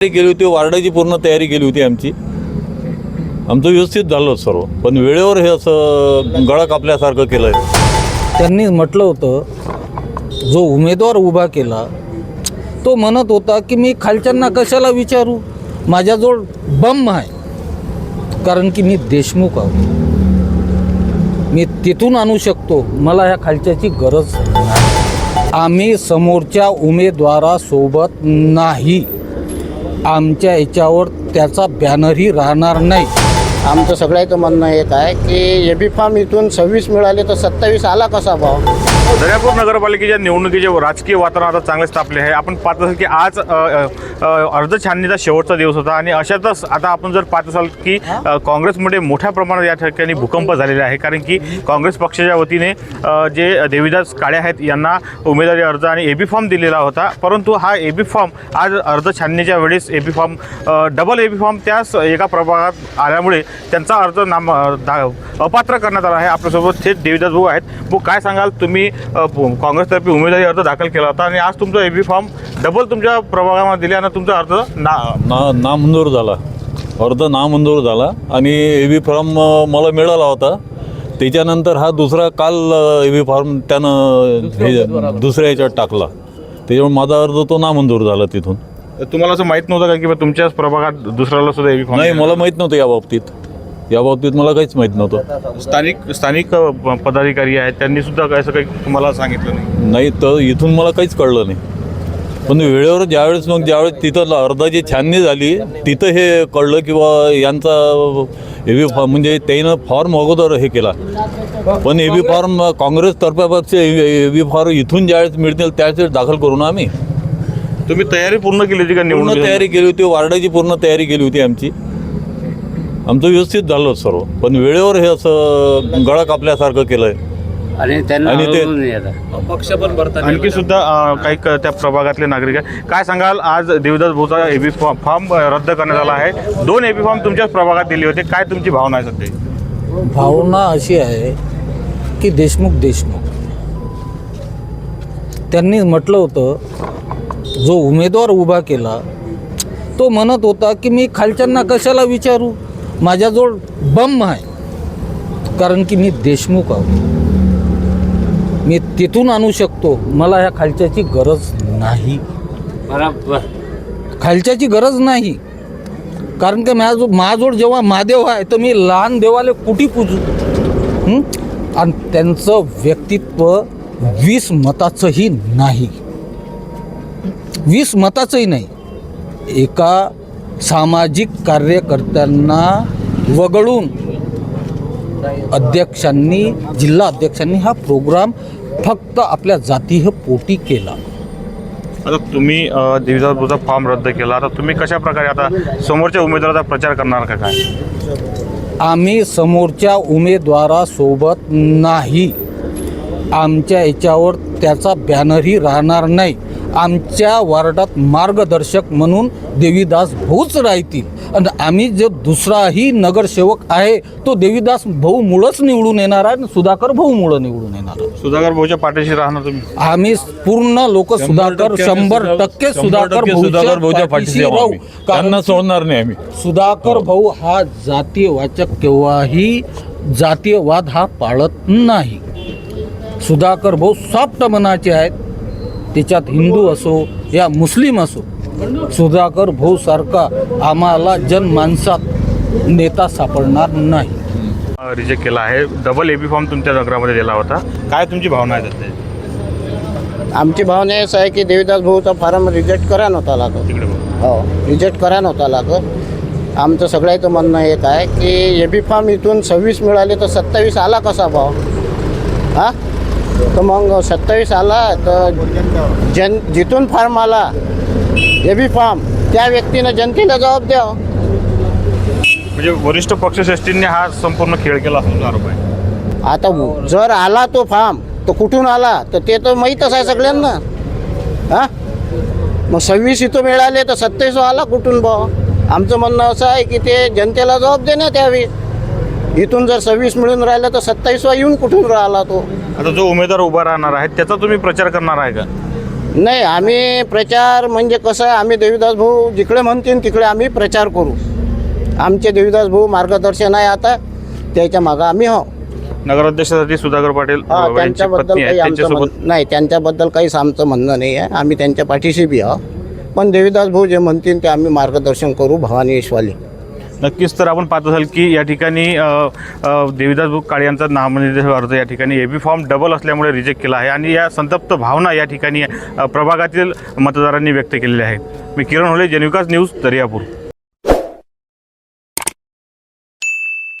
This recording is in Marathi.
तयारी केली होती वार्डाची पूर्ण तयारी केली होती आमची. आमचं व्यवस्थित झालं सर्व. पण वेळेवर हे असं गळा कापल्यासारखं केलं त्यांनी म्हटलं होतं जो उमेदवार उभा केला तो म्हणत होता की मी खालच्यांना कशाला विचारू? माझ्याजवळ बम आहे. कारण की मी देशमुख आहो. मी तिथून आणू शकतो. मला ह्या खालच्याची गरज नाही आम्ही समोरच्या उमेदवारासोबत नाही. आमच्या याच्यावर त्याचा बॅनरही राहणार नाही. आमचं सगळ्याचं म्हणणं एक आहे की ए बी फॉर्म इथून सव्वीस मिळाले तर सत्तावीस आला कसा भाव? दर्यापूर नगरपालिकेच्या निवडणुकीचे राजकीय वातावरण आता चांगलेच तापले आहे. आपण पाहत असाल की आज अर्ज छाननीचा शेवटचा दिवस होता आणि अशातच आता आपण जर पाहत असाल की काँग्रेसमध्ये मोठ्या प्रमाणात या ठिकाणी भूकंप झालेला आहे. कारण की काँग्रेस पक्षाच्या वतीने जे देवीदास काळे आहेत यांना उमेदवारी अर्ज आणि ए बी फॉर्म दिलेला होता. परंतु हा ए बी फॉर्म आज अर्ज छाननीच्या वेळेस A B form double A B form त्याच एका प्रभागात आल्यामुळे त्यांचा अर्ज नाम अपात्र करण्यात आला आहे. आपल्यासोबत थेट देवीदास भाऊ आहेत. भाऊ काय सांगाल? तुम्ही काँग्रेसतर्फे उमेदवारी अर्ज दाखल केला होता आणि आज तुमचा ए बी फॉर्म डबल तुमच्या प्रभागामध्ये दिले आणि तुमचा अर्ज ना ना नामंजूर झाला. अर्ज नामंजूर झाला आणि ए बी फॉर्म मला मिळाला होता. त्याच्यानंतर हा दुसरा काल ए बी फॉर्म त्यानं हे दुसऱ्या याच्यात टाकला. त्याच्यामुळे माझा अर्ज तो नामंजूर झाला तिथून. तुम्हाला असं माहीत नव्हतं का की बा तुमच्याच प्रभागात दुसऱ्याला सुद्धा ए बी फॉर्म नाही मला माहीत नव्हतं या बाबतीत. या बाबतीत मला काहीच माहीत नव्हतं. स्थानिक स्थानिक अ, पदाधिकारी आहेत त्यांनी सुद्धा असं काही तुम्हाला सांगितलं नाही? नाही तर इथून मला काहीच कळलं नाही. पण वेळेवर ज्यावेळेस मग ज्यावेळेस तिथं अर्धाची छाननी झाली तिथं हे कळलं की बा यांचा ए बी फॉर्म म्हणजे त्यानं फॉर्म अगोदर हे केला. पण ए बी फॉर्म काँग्रेसतर्फे ए बी फॉर्म इथून ज्यावेळेस मिळतील त्यावेळेस दाखल करू ना आम्ही. तुम्ही तयारी पूर्ण केली होती का पूर्ण निवडणूक तयारी केली होती वार्डाची पूर्ण तयारी केली होती आमची. आमचं व्यवस्थित झालं सर्व. पण वेळेवर हे असं गळा कापल्यासारखं केलं आहे आणि त्यांना आणि ते- आवडून येतात आणखी सुद्धा अ, काही क- त्या प्रभागातले नागरिक आहेत. काय सांगाल? आज देवदास भाऊचा एबी फॉर्म रद्द करण्यात आला आहे. दोन एबी फॉर्म तुमच्याच प्रभागात दिले होते. काय तुमची भावना आहे सध्या? भावना अशी आहे की देशमुख देशमुख. त्यांनी म्हटलं होतं जो उमेदवार उभा केला तो म्हणत होता की मी खालच्यांना कशाला विचारू? माझ्याजवळ बम आहे. कारण की मी देशमुख आहो. मी तिथून आणू शकतो. मला ह्या खालच्याची गरज नाही. बरोबर. खालच्याची गरज नाही. कारण की माझ्या माझ्याजवळ जेव्हा महादेव आहे तर मी लहान देवाला कुठे पूजू? आणि त्यांचं व्यक्तित्व वीस मताचंही नाही. वीस मताचंही नाही. एका सामाजिक कार्यकर्त्यांना वगळून अध्यक्षांनी जिल्हा अध्यक्षांनी हा प्रोग्राम फक्त आपल्या जातीय पोटी केला. आता तुम्ही अ, देवदास भाऊचा फॉर्म रद्द केला. आता तुम्ही कशा प्रकारे आता समोरच्या उमेदवाराचा प्रचार करणार का काय? आम्ही समोरच्या उमेदवारासोबत नाही. आमच्या याच्यावर त्याचा बॅनरही राहणार नाही. आमच्या वार्डात मार्गदर्शक म्हणून देवीदास भाऊच राहतील. आणि आम्ही जो दुसराही नगरसेवक आहे तो देवीदास भाऊ मुळंच निवडून येणार आहे आणि सुधाकर भाऊ मुळं निवडून येणार आहे. सुधाकर भाऊच्या पाठीशी राहणार तुम्ही? आम्ही पूर्ण लोक सुधाकर शंभर टक्के सुधाकर सुधाकर भाऊच्या पाठीशी राहू. त्यांना सोडणार नाही आम्ही. सुधाकर भाऊ हा जातीयवाचक केव्हाही जातीयवाद हा पाळत नाही. सुधाकर भाऊ सॉफ्ट मनाचे आहेत. त्याच्यात हिंदू असो या मुस्लिम असो सुधाकर भाऊ सारखा आम्हाला जनमानसात नेता सापडणार नाही. रिजेक्ट केला आहे. डबल एबी फॉर्म तुमच्या नगरामध्ये दिला होता. काय तुमची भावना आहे सध्या आमची भावना असं आहे की देवीदास भाऊचा फॉर्म रिजेक्ट करा नव्हता लागत. तिकडे बघा. हो रिजेक्ट करा नव्हता लागत. आमचं सगळ्याचं म्हणणं एक आहे की ए बी फॉर्म इथून सव्वीस मिळाले तर सत्तावीस आला कसा भाव? हा? तर मग सत्तावीस आला तर जन जिथून फॉर्म आला ए बी फॉर्म त्या व्यक्तीनं जनतेला जबाब द्यावं म्हणजे वरिष्ठ पक्षश्रेष्ठींनी हा संपूर्ण खेळ केला आरोप आहे. आता जर आला तो फार्म तो कुठून आला तर ते तर माहीतच आहे सगळ्यांना. हां? मग सव्वीस इथं मिळाले तर सत्तावीस आला कुठून भाऊ आमचं म्हणणं असं आहे की ते जनतेला जबाब देण्यात यावी. इथून जर सव्वीस मिळून राहिलं तर सत्तावीसवा येऊन कुठून राहिला तो? आता जो उमेदवार उभा राहणार आहे त्याचा तुम्ही प्रचार करणार आहे का? नाही आम्ही प्रचार म्हणजे कसं आहे आम्ही देवीदास भाऊ जिकडे म्हणतील तिकडे आम्ही प्रचार करू. आमचे देवीदास भाऊ मार्गदर्शन आहे आता त्याच्या मागं आम्ही हो. नगराध्यक्षासाठी सुधाकर पाटील हा यांची त्यांच्याबद्दल पत्नी आहे काही आमचं त्यांच्यासोबत म्हण- नाही त्यांच्याबद्दल काहीच आमचं म्हणणं नाही आहे. आम्ही त्यांच्या पाठीशी बी आहोत. पण देवीदास भाऊ जे म्हणतील ते आम्ही मार्गदर्शन करू भवानी यशवाली नक्कीच तर आपण पाहत असाल की या ठिकाणी देवीदास काळे यांचा नामनिर्देश अर्ज या ठिकाणी ए बी फॉर्म डबल असल्यामुळे रिजेक्ट केला आहे आणि या संतप्त भावना या ठिकाणी प्रभागातील मतदारांनी व्यक्त केलेल्या आहेत. मी किरण होले जनविकास न्यूज दर्यापूर.